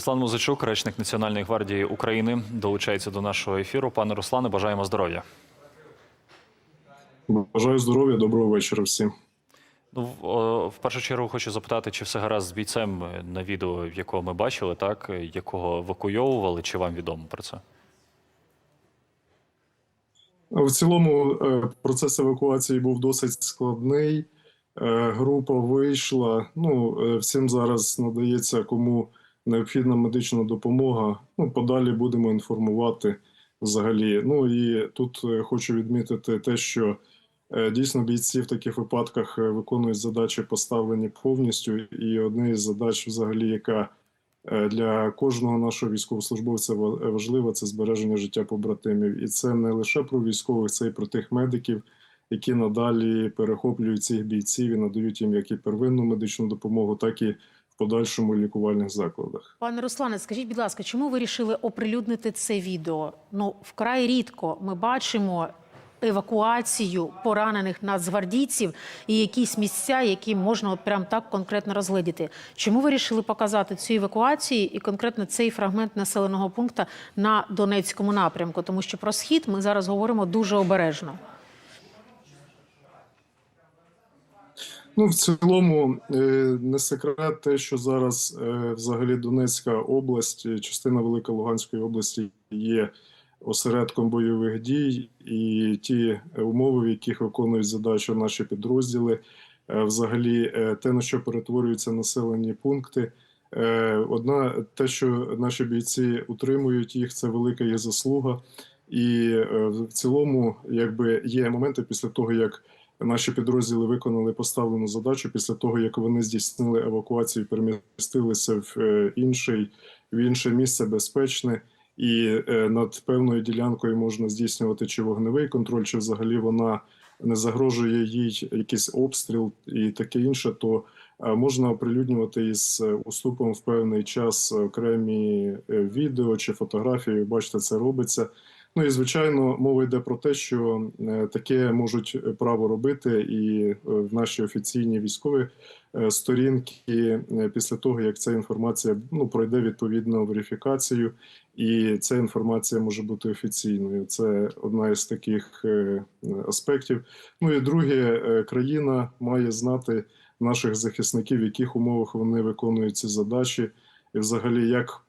Руслан Музичук, речник Національної гвардії України, долучається до нашого ефіру. Пане Руслане, бажаємо здоров'я. Бажаю здоров'я, доброго вечора всім. Ну, в- першу чергу хочу запитати, чи все гаразд з бійцем е, на відео, якого ми бачили, так е, якого евакуйовували, чи вам відомо про це? В цілому е, процес евакуації був досить складний. Група вийшла. Ну, всім зараз надається кому необхідна медична допомога. Ну, подалі будемо інформувати взагалі. Ну і тут е, хочу відмітити те, що е, дійсно бійці в таких випадках е, виконують задачі, поставлені повністю. І одна із задач, взагалі, яка для кожного нашого військовослужбовця ва- важливо це збереження життя побратимів. І це не лише про військових, це і про тих медиків, які надалі перехоплюють цих бійців і надають їм як і первинну медичну допомогу, так і подальшому лікувальних закладах. Пане Руслане, скажіть, будь ласка, чому ви вирішили оприлюднити це відео? Ну, вкрай рідко ми бачимо евакуацію поранених нацгвардійців і якісь місця, які можна от прям так конкретно розглядіти. Чому ви вирішили показати цю евакуацію і конкретно цей фрагмент населеного пункту на Донецькому напрямку? Тому що про схід ми зараз говоримо дуже обережно. Ну, в цілому, е, не секрет те, що зараз е, взагалі Донецька область, е, частина Великої Луганської області є осередком бойових дій, і ті умови, в яких виконують задачу наші підрозділи, взагалі те, на що перетворюються населені пункти. Одна те, що наші бійці утримують їх, це велика їх заслуга. І в цілому, якби є моменти після того, як наші підрозділи виконали поставлену задачу після того, як вони здійснили евакуацію, перемістилися в е, інший в інше місце безпечне, і е, над певною ділянкою можна здійснювати чи вогневий контроль, чи взагалі вона не загрожує їй якийсь обстріл і таке інше, то е, можна оприлюднювати із уступом в певний час окремі відео чи фотографії. Бачите, це робиться. Ну і звичайно, мова йде про те, що е, таке можуть е, право робити, і е, в наші офіційні військові сторінки після того, як ця інформація ну пройде відповідну верифікацію, і ця інформація може бути офіційною. Це одна із таких аспектів. Ну і друге, країна має знати наших захисників, в яких умовах вони виконують ці задачі, і взагалі як,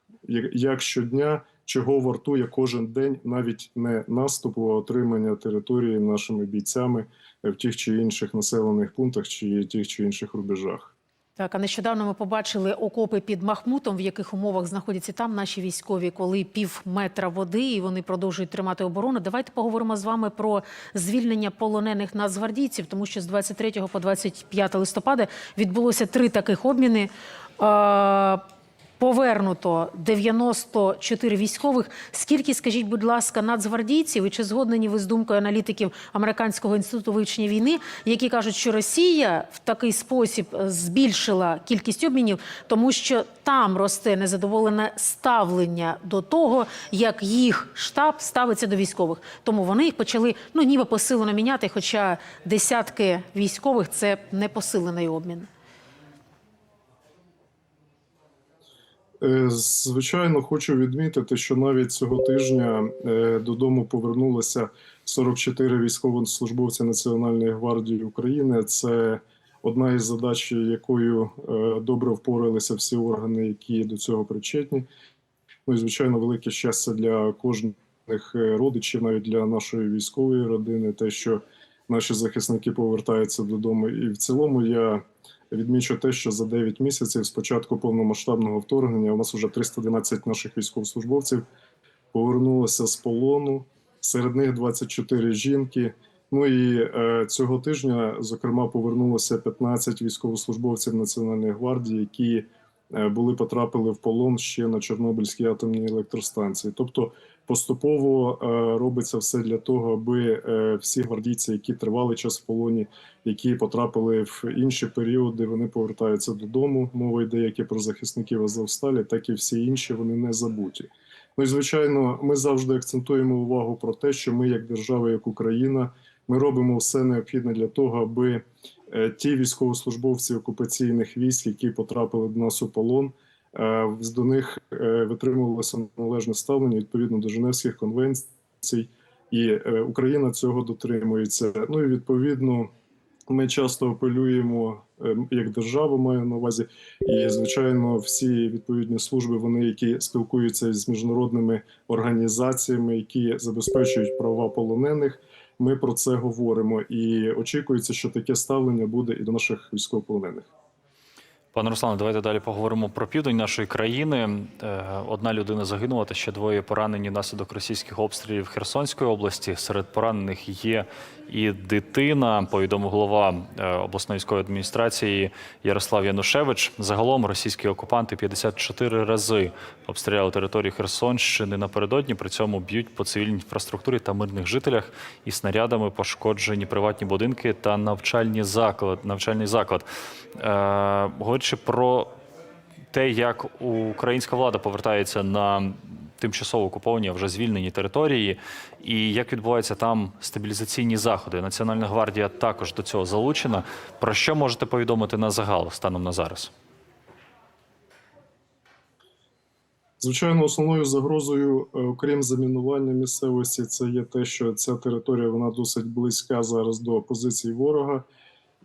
як щодня чого вартує кожен день навіть не наступу, а отримання території нашими бійцями в тих чи інших населених пунктах чи тих чи інших рубежах. Так, а нещодавно ми побачили окопи під Махмутом, в яких умовах знаходяться там наші військові, коли пів метра води, і вони продовжують тримати оборону. Давайте поговоримо з вами про звільнення полонених нацгвардійців, тому що з 23 по 25 листопада відбулося три таких обміни. Повернуто 94 військових. Скільки, скажіть, будь ласка, нацгвардійців, і чи згодні ви з думкою аналітиків Американського інституту вивчення війни, які кажуть, що Росія в такий спосіб е, збільшила кількість обмінів, тому що там росте незадоволене ставлення до того, як їх штаб ставиться до військових. Тому вони їх почали ну ніби посилено міняти, хоча десятки військових це не посилений обмін. Звичайно, хочу відмітити, що навіть цього тижня е, додому повернулося 44 військовослужбовці Національної гвардії України. Це одна із задач, якою е, добре впоралися всі органи, які до цього причетні. Ну і звичайно, велике щастя для кожних е, родичів, навіть для нашої військової родини, те, що наші захисники повертаються додому. І в цілому я відмічу те, що за 9 місяців з початку повномасштабного вторгнення у нас вже 312 наших військовослужбовців повернулося з полону. Серед них 24 жінки. Ну і е, цього тижня, зокрема, повернулося 15 військовослужбовців Національної гвардії, які були потрапили в полон ще на Чорнобильській атомній електростанції. Тобто поступово е, робиться все для того, аби е, всі гвардійці, які тривали час в полоні, які потрапили в інші періоди, вони повертаються додому. Мова йде як і про захисників Азовсталі, так і всі інші вони не забуті. Ну і звичайно, ми завжди акцентуємо увагу про те, що ми, як держава, як Україна, ми робимо все необхідне для того, аби е, ті військовослужбовці окупаційних військ, які потрапили до нас у полон, е, до них е, витримувалося належне ставлення відповідно до Женевських конвенцій, і Україна цього дотримується. Ну і відповідно. Ми часто апелюємо е, як держава, маю на увазі, і звичайно, всі відповідні служби, вони які спілкуються з міжнародними організаціями, які забезпечують права полонених. Ми про це говоримо, і очікується, що таке ставлення буде і до наших військовополонених. Пане Руслане, давайте далі поговоримо про південь нашої країни. Е, Одна людина загинула, та ще двоє поранені внаслідок російських обстрілів Херсонської області. Серед поранених є і дитина. Повідомив голова е, обласної військової адміністрації Ярослав Янушевич. Загалом російські окупанти 54 рази обстріляли територію Херсонщини напередодні. При цьому б'ють по цивільній інфраструктурі та мирних жителях і снарядами пошкоджені приватні будинки та навчальні заклад, навчальний заклад. Е, про те, як українська влада повертається на тимчасово окуповані, вже звільнені території, і як відбуваються там стабілізаційні заходи. Національна гвардія також до цього залучена. Про що можете повідомити на загал станом на зараз? Звичайно, основною загрозою, е, окрім замінування місцевості, це є те, що ця територія вона досить близька зараз до позицій ворога.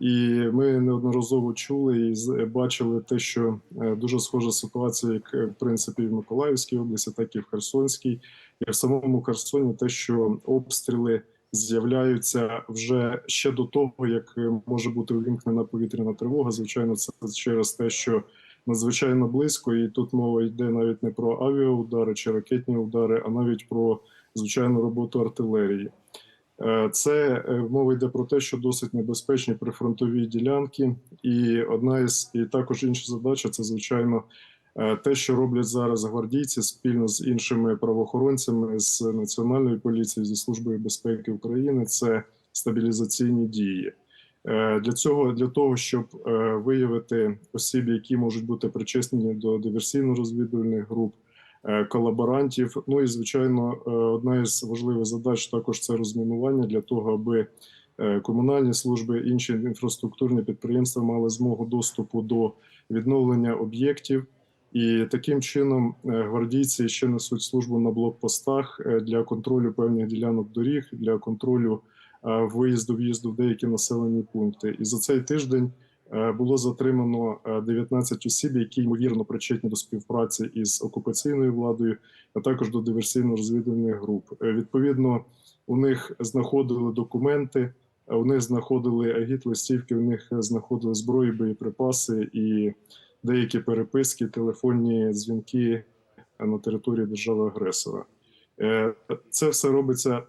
І ми неодноразово чули і бачили те, що е, дуже схожа ситуація, як е, в принципі в Миколаївській області, так і в Херсонській, і в самому Херсоні, те, що обстріли з'являються вже ще до того, як е, може бути увімкнена повітряна тривога. Звичайно, це через те, що надзвичайно близько, і тут мова йде навіть не про авіаудари чи ракетні удари, а навіть про звичайну роботу артилерії. Е, Це е, мова йде про те, що досить небезпечні прифронтові ділянки, і одна із і також інша задача це звичайно е, те, що роблять зараз гвардійці спільно з іншими правоохоронцями з національної поліції зі службою безпеки України. Це стабілізаційні дії. Для цього для того, щоб виявити осіб, які можуть бути причетні до диверсійно-розвідувальних груп, колаборантів. Ну і звичайно, е, одна із важливих задач також це розмінування для того, аби е, комунальні служби, інші інфраструктурні підприємства мали змогу доступу до відновлення об'єктів. І таким чином е, гвардійці ще несуть службу на блокпостах е, для контролю певних ділянок доріг, для контролю е, виїзду в'їзду в деякі населені пункти. І за цей тиждень е, було затримано е, 19 осіб, які ймовірно причетні до співпраці із окупаційною владою, а також до диверсійно-розвідувальних груп. Е, Відповідно, у них знаходили документи, е, у них знаходили агіт-листівки, у них е, знаходили зброї, боєприпаси і деякі переписки, телефонні дзвінки е, на території держави-агресора. Е, Це все робиться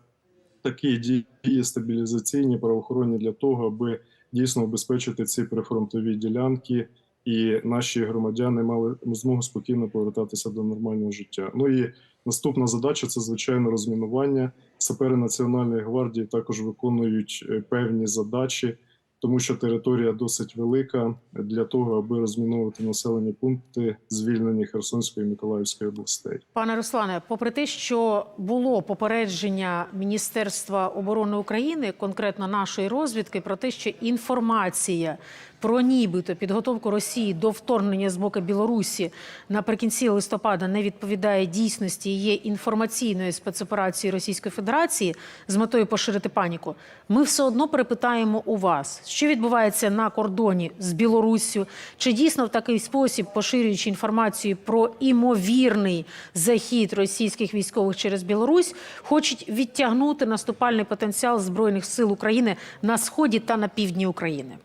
такі дії стабілізаційні, правоохоронні для того, аби дійсно обезпечити ці прифронтові ділянки, і наші громадяни мали змогу спокійно повертатися до нормального життя. Ну і наступна задача це звичайно розмінування. Сапери Національної гвардії також виконують е, певні задачі, тому що територія досить велика для того, аби розміновувати населені пункти, звільнені Херсонської і Миколаївської областей. Пане Руслане, попри те, що було попередження Міністерства оборони України, конкретно нашої розвідки, про те, що інформація про нібито підготовку Росії до вторгнення з боку Білорусі наприкінці листопада не відповідає дійсності, і є інформаційною спецоперацією Російської Федерації з метою поширити паніку. Ми все одно перепитаємо у вас, що відбувається на кордоні з Білоруссю, чи дійсно в такий спосіб, поширюючи інформацію про імовірний захід російських військових через Білорусь, хочуть відтягнути наступальний потенціал збройних сил України на сході та на півдні України.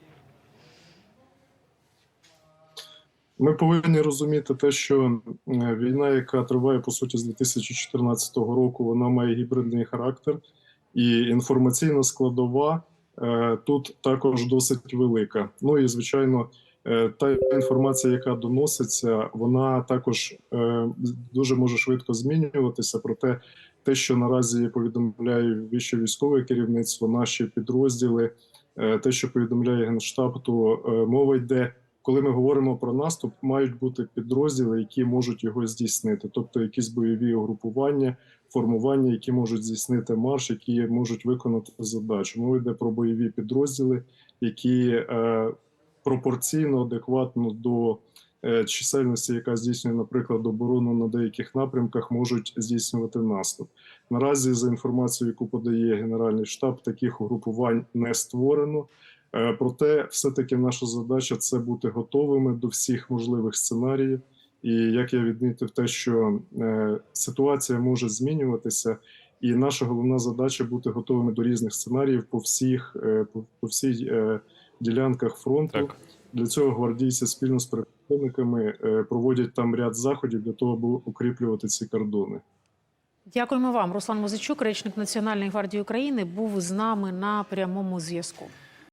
Ми повинні розуміти те, що війна, яка триває по суті з 2014 року, вона має гібридний характер, і інформаційна складова е, тут також досить велика. Ну і звичайно, е, та інформація, яка доноситься, вона також е, дуже може швидко змінюватися. Проте те, що наразі повідомляє вище військове керівництво, наші підрозділи, те, що повідомляє генштаб, то мова йде коли ми говоримо про наступ, мають бути підрозділи, які можуть його здійснити, тобто якісь бойові угрупування, формування, які можуть здійснити марш, які можуть виконати задачу. Мова йде про бойові підрозділи, які е, пропорційно адекватно до е, чисельності, яка здійснює, наприклад, оборону на деяких напрямках, можуть здійснювати наступ. Наразі, за інформацією, яку подає Генеральний штаб, таких угрупувань не створено. Е, Проте, все-таки наша задача це бути готовими до всіх можливих сценаріїв. І як я відмітив, те, що е, ситуація може змінюватися, і наша головна задача бути готовими до різних сценаріїв по всіх е, по, всій ділянках фронту. Так. Для цього гвардійці спільно з прикордонниками проводять там ряд заходів для того, аби укріплювати ці кордони. Дякуємо вам. Руслан Музичук, речник Національної гвардії України, був з нами на прямому зв'язку.